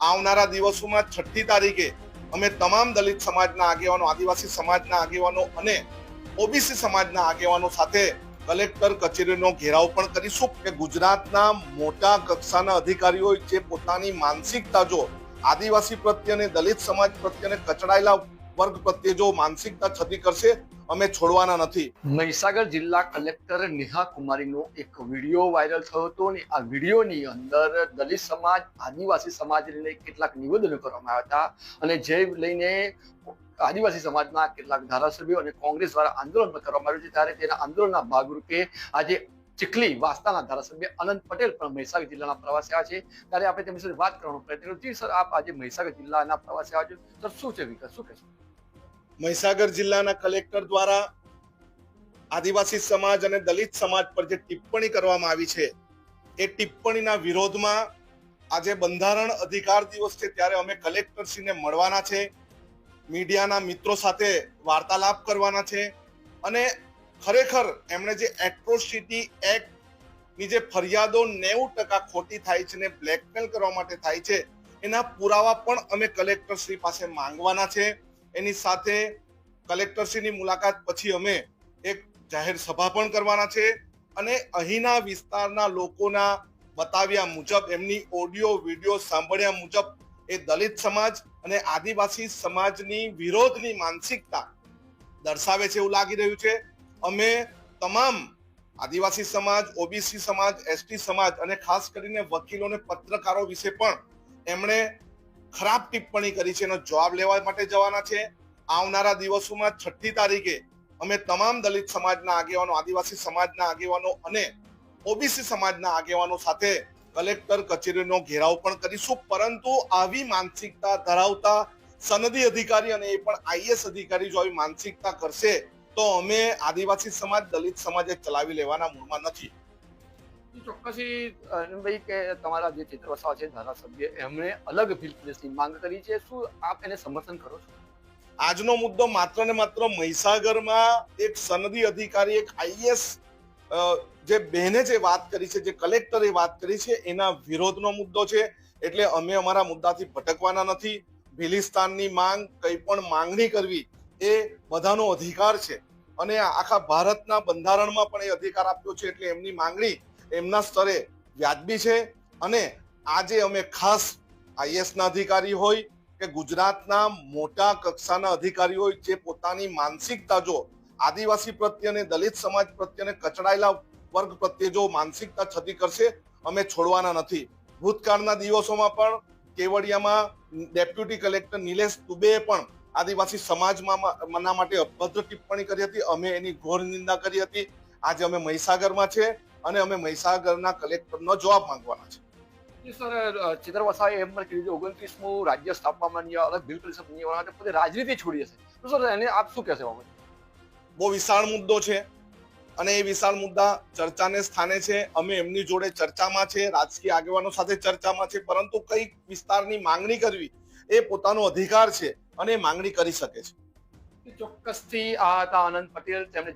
આવનારા દિવસોમાં છઠ્ઠી તારીખે અમે તમામ દલિત સમાજના આગેવાનો, આદિવાસી સમાજના આગેવાનો અને ઓબીસી સમાજના આગેવાનો સાથે કલેક્ટર કચેરીનો ઘેરાવ પણ કરીશું કે ગુજરાતના મોટા કક્ષાના અધિકારીઓ જે પોતાની માનસિકતા જો આદિવાસી પ્રત્યે અને દલિત સમાજ પ્રત્યેને કચડાયેલા વર્ગ પ્રત્યે જો માનસિકતા છતી કરશે, અમે છોડવાના નથી. મહીસાગર જિલ્લા કલેક્ટર નેહા કુમારીનો એક વીડિયો વાયરલ થયો હતો અને આ વિડીયોની અંદર દલિત સમાજ, આદિવાસી સમાજને લઈને કેટલાક નિવેદનો કરવામાં આવ્યા હતા અને જે લઈને આદિવાસી સમાજના કેટલાક ધારાસભ્યો અને કોંગ્રેસ દ્વારા આંદોલન કરવામાં આવ્યું છે. ત્યારે તેના આંદોલનના ભાગરૂપે આજે ચીખલી વાસ્તાના ધારાસભ્ય અનંત પટેલ પણ મહીસાગર જિલ્લાના પ્રવાસે આવ્યા છે. ત્યારે આપણે તેમની સાથે વાત કરવાનો પ્રયત્ન કર્યો સર, આપ આજે મહીસાગર જિલ્લાના પ્રવાસે આવ્યા છો. સર, શું છે વિકાસ શું કહેશો? મહીસાગર જિલ્લાના કલેક્ટર દ્વારા આદિવાસી સમાજ અને દલિત સમાજ પર જે ટિપ્પણી કરવામાં આવી છે, એ ટિપ્પણીના વિરોધમાં આજે બંધારણ અધિકાર દિવસ છે ત્યારે અમે કલેક્ટરશ્રીને મળવાના છે, મીડિયાના મિત્રો સાથે વાર્તાલાપ કરવાના છે અને ખરેખર એમણે જે એટ્રોસિટી એક્ટની જે ફરિયાદો નેવું ટકા ખોટી થાય છે ને બ્લેકમેલ કરવા માટે થાય છે, એના પુરાવા પણ અમે કલેક્ટરશ્રી પાસે માંગવાના છે. એની સાથે કલેક્ટરશ્રીની મુલાકાત પછી અમે એક જાહેર સભા પણ કરવાના છે અને અહીંના વિસ્તારના લોકોના બતાવ્યા મુજબ, એમની ઓડિયો, વીડિયો સાંભળ્યા મુજબ એ દલિત સમાજ અને આદિવાસી સમાજની વિરોધની માનસિકતા દર્શાવે છે એવું લાગી રહ્યું છે. અમે તમામ આદિવાસી સમાજ, ઓબીસી સમાજ, એસટી સમાજ અને ખાસ કરીને વકીલો અને પત્રકારો વિશે પણ એમણે ખરાબ ટિપ્પણી કરી છે એનો જવાબ લેવા માટે જવાના છે. આવનારા દિવસોમાં છઠ્ઠી તારીખે અમે તમામ દલિત સમાજના આગેવાનો, આદિવાસી સમાજના આગેવાનો અને ઓબીસી સમાજના આગેવાનો સાથે કલેક્ટર કચેરીનો ઘેરાવ પણ કરીશું. પરંતુ આવી માનસિકતા ધરાવતા સનદી અધિકારી અને એ પણ આઈએસ અધિકારી જો આવી માનસિકતા કરશે, તો અમે આદિવાસી સમાજ, દલિત સમાજે ચલાવી લેવાના મૂળમાં નથી. ચોક્કસી ભાઈ કે તમારા જે ચિત્ર વસાવા છે, ધારાસભ્ય, એમણે અલગ પ્રદેશની માંગ કરી છે. શું આપ એને સમર્થન કરો છો? આજનો મુદ્દો માત્ર ને માત્ર મહીસાગરમાં એક સનદી અધિકારી, એક આઈએસ જે બહેને જે વાત કરી છે, જે કલેક્ટરે વાત કરી છે, એના વિરોધનો મુદ્દો છે. એટલે અમે અમારા મુદ્દાથી ભટકવાના નથી. ભીલિસ્તાનની માંગ કંઈ પણ માંગણી કરવી, એ બધાનો અધિકાર છે. અને આખા ભારતના બંધારણમાં પણ એ અધિકાર આપ્યો છે, એટલે એમની માંગણી એમના સ્તરે વ્યાજબી છે અને આજે અમે ખાસ આઈએસ ના અધિકારી હોય કે ગુજરાતના મોટા કક્ષાના અધિકારી હોય જે પોતાની માનસિકતા જો આદિવાસી પ્રત્યે અને દલિત સમાજ પ્રત્યે અને કચડાયેલા વર્ગ પ્રત્યે જો માનસિકતા છતી કરશે, અમે છોડવાના નથી. ભૂતકાળના દિવસોમાં પણ કેવડિયામાં ડેપ્યુટી કલેક્ટર નિલેશ દુબેએ પણ આદિવાસી સમાજમાં મના માટે અભદ્ર ટિપ્પણી કરી હતી. અમે એની ઘોર નિંદા કરી હતી. આજે અમે મહીસાગરમાં છે. અને અમે મહીસાગરના કલેક્ટરનો જવાબ માંગવાના છે. સર ચિત્ર એમ પણ કીધું ઓગણત્રીસમું રાજ્ય સ્થાપવામાં નહીં અલગ બિલ પરિષદ નહીં આવવાના પોતે રાજનીતિ છોડી હશે. તો સર એને આપ શું કહેશે બાબત? બહુ વિશાળ મુદ્દો છે અને એ વિશાળ મુદ્દા ચર્ચાને સ્થાને છે. અમે એમની જોડે ચર્ચામાં છે રાજકીય આગેવાનો સાથે ચર્ચામાં છે પરંતુ કઈ વિસ્તારની માંગણી કરવી એ પોતાનો અધિકાર છે અને એ માંગણી કરી શકે છે. ચોક્કસથી આ હતા આનંદ પટેલ તેમણે